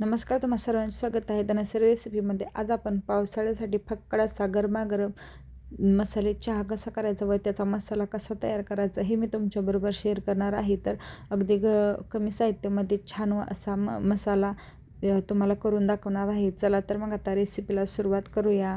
नमस्कार तुम्हा सर्वांचे स्वागत आहे. धनसरी रेसिपीमध्ये आज आपण पावसाळ्यासाठी फक्कड असा गरमागरम मसाले चहा कसा करायचा व त्याचा मसाला कसा तयार करायचा हे मी तुमच्याबरोबर शेअर करणार आहे. तर अगदी ग कमी साहित्यामध्ये छान असा म मसाला तुम्हाला करून दाखवणार आहे. चला तर मग आता रेसिपीला सुरुवात करूया.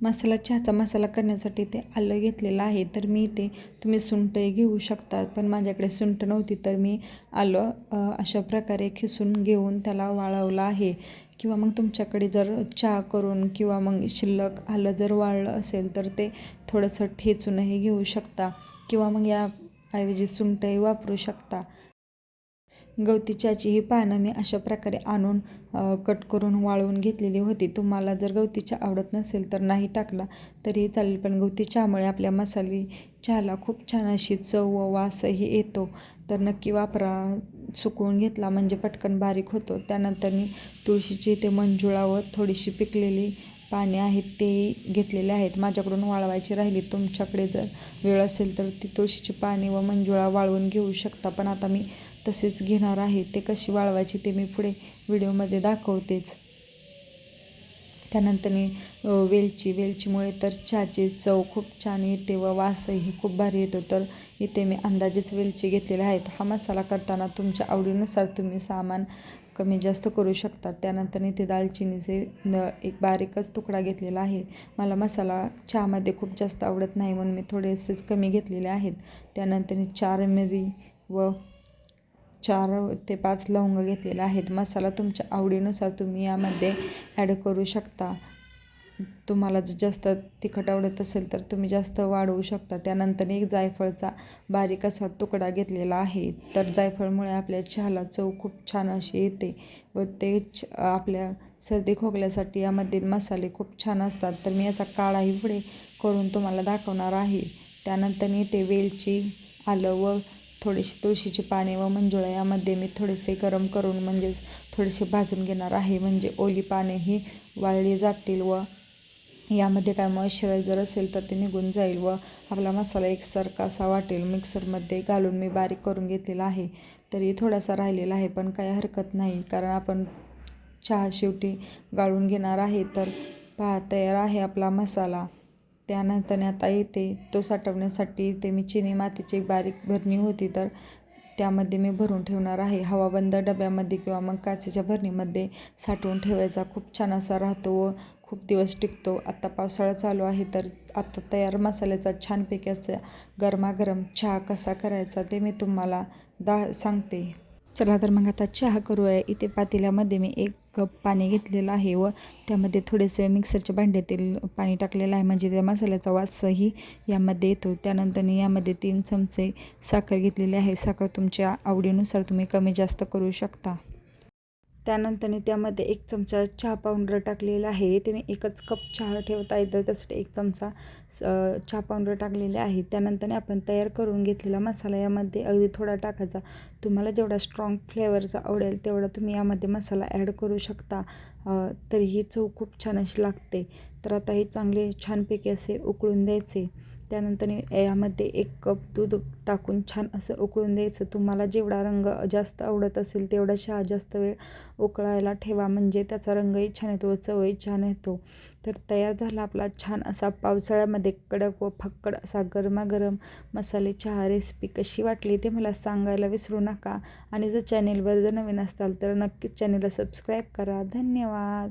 मसाला चहाचा मसाला करण्यासाठी ते आलं घेतलेलं आहे. तर मी ते तुम्ही सुंठही घेऊ शकता पण माझ्याकडे सुंठ नव्हती. तर मी आलं अशा प्रकारे खिसून घेऊन त्याला वाळवलं आहे. किंवा मग तुमच्याकडे जर चहा करून किंवा मग शिल्लक आलं जर वाळलं असेल तर ते थोडंसं ठेचूनही घेऊ शकता. किंवा मग या ऐवजी सुंठही वापरू शकता. गवती चहाची ही पानं मी अशा प्रकारे आणून कट करून वाळवून घेतलेली होती. तुम्हाला जर गवती चहा आवडत नसेल तर नाही टाकला तरी चालेल. पण गवती चहामुळे आपल्या मसाली चहाला खूप छान अशी चव व वासही येतो. तर नक्की वापरा. सुकवून घेतला म्हणजे पटकन बारीक होतो. त्यानंतर मी तुळशीची ते मंजुळा व थोडीशी पिकलेली पाने आहेत ते घेतलेले आहेत. माझ्याकडून वाळवायची राहिली. तुमच्याकडे जर वेळ असेल तर ती तुळशीची पाने व मंजुळा वाळवून घेऊ शकता. पण आता मी तसेच घेणार आहे. ते कशी वाळवायची ते मी पुढे व्हिडिओमध्ये दाखवतेच. त्यानंतर वेलची वेलचीमुळे तर चहाची चव खूप छान येते व वासही खूप भारी येतो. तर इथे मी अंदाजेच वेलची घेतलेल्या आहेत. हा मसाला करताना तुमच्या आवडीनुसार तुम्ही सामान कमी जास्त करू शकता. त्यानंतर इथे दालचिनीचे एक बारीकच तुकडा घेतलेला आहे. मला मसाला चहामध्ये खूप जास्त आवडत नाही म्हणून मी थोडेसेच कमी घेतलेले आहेत. त्यानंतर चार मिरी व चार ते पाच लवंग घेतलेले आहेत. मसाला तुमच्या आवडीनुसार तुम्ही यामध्ये ॲड करू शकता. तुम्हाला जर जास्त तिखट आवडत असेल तर तुम्ही जास्त वाढवू शकता. त्यानंतर एक जायफळचा बारीक असा तुकडा घेतलेला आहे. तर जायफळमुळे आपल्या चहाला चव खूप छान अशी येते व ते छ आपल्या सर्दी खोकल्यासाठी यामधील मसाले खूप छान असतात. तर मी याचा काळाही पुढे करून तुम्हाला दाखवणार आहे. त्यानंतर मी ते वेलची आलं व थोडीशी तुळशीची पाने व मंजुळा यामध्ये मी थोडेसे गरम करून म्हणजेच थोडेसे भाजून घेणार आहे. म्हणजे ओली पाने ही वाळली जातील व यामध्ये काय मॉइश्चरायझर असेल तर ते निघून जाईल व आपला मसाला एकसारखा असा वाटेल. मिक्सरमध्ये घालून मी बारीक करून घेतलेला आहे. तरी थोडासा राहिलेला आहे पण काही हरकत नाही. कारण आपण चहा शेवटी गाळून घेणार आहे तर पहा तयार आहे आपला मसाला. त्यानंतर आता येते तो साठवण्यासाठी ते मी चिनी मातीची बारीक भरणी होती तर त्यामध्ये मी भरून ठेवणार आहे. हवाबंद डब्यामध्ये किंवा मग काचेच्या भरणीमध्ये साठवून ठेवायचा. खूप छान असा राहतो व खूप दिवस टिकतो. आत्ता पावसाळा चालू आहे तर आत्ता तयार मसाल्याचा छानपैकी असा गरमागरम चहा कसा करायचा ते मी तुम्हाला दा सांगते. चला तर मग आता चहा करूया. इथे पातेल्यामध्ये मी एक कप पाणी घेतलेलं आहे व त्यामध्ये थोडेसे मिक्सरच्या भांड्यातील पाणी टाकलेलं आहे. म्हणजे त्या मसाल्याचा वासही यामध्ये येतो. त्यानंतर मी यामध्ये तीन चमचे साखर घेतलेली आहे. साखर तुमच्या आवडीनुसार तुम्ही कमी जास्त करू शकता. त्यानंतरने त्यामध्ये एक चमचा चहा पावडर टाकलेला आहे. ते मी एकच कप चहा ठेवता येतं त्यासाठी एक चमचा चहा पावडर टाकलेले आहे. त्यानंतर आपण तयार करून घेतलेला मसाला यामध्ये अगदी थोडा टाकायचा. तुम्हाला जेवढा स्ट्रॉंग फ्लेवरचा आवडेल तेवढा तुम्ही यामध्ये मसाला ॲड करू शकता. तरीही चव खूप छान अशी लागते. तर आता हे चांगले छानपैकी असे उकळून द्यायचे. त्यानंतर यामध्ये एक कप दूध टाकून छान असं उकळून द्यायचं. तुम्हाला जेवढा रंग जास्त आवडत असेल तेवढा चहा जास्त वेळ उकळायला ठेवा. म्हणजे त्याचा रंगही छान येतो चवही छान येतो. तर तयार झाला आपला छान असा पावसाळ्यामध्ये कडक व फक्कड असा गरमागरम मसाले चहा रेसिपी कशी वाटली ते मला सांगायला विसरू नका. आणि जर चॅनेलवर जर नवीन असताल तर नक्कीच चॅनेलला सबस्क्राईब करा. धन्यवाद.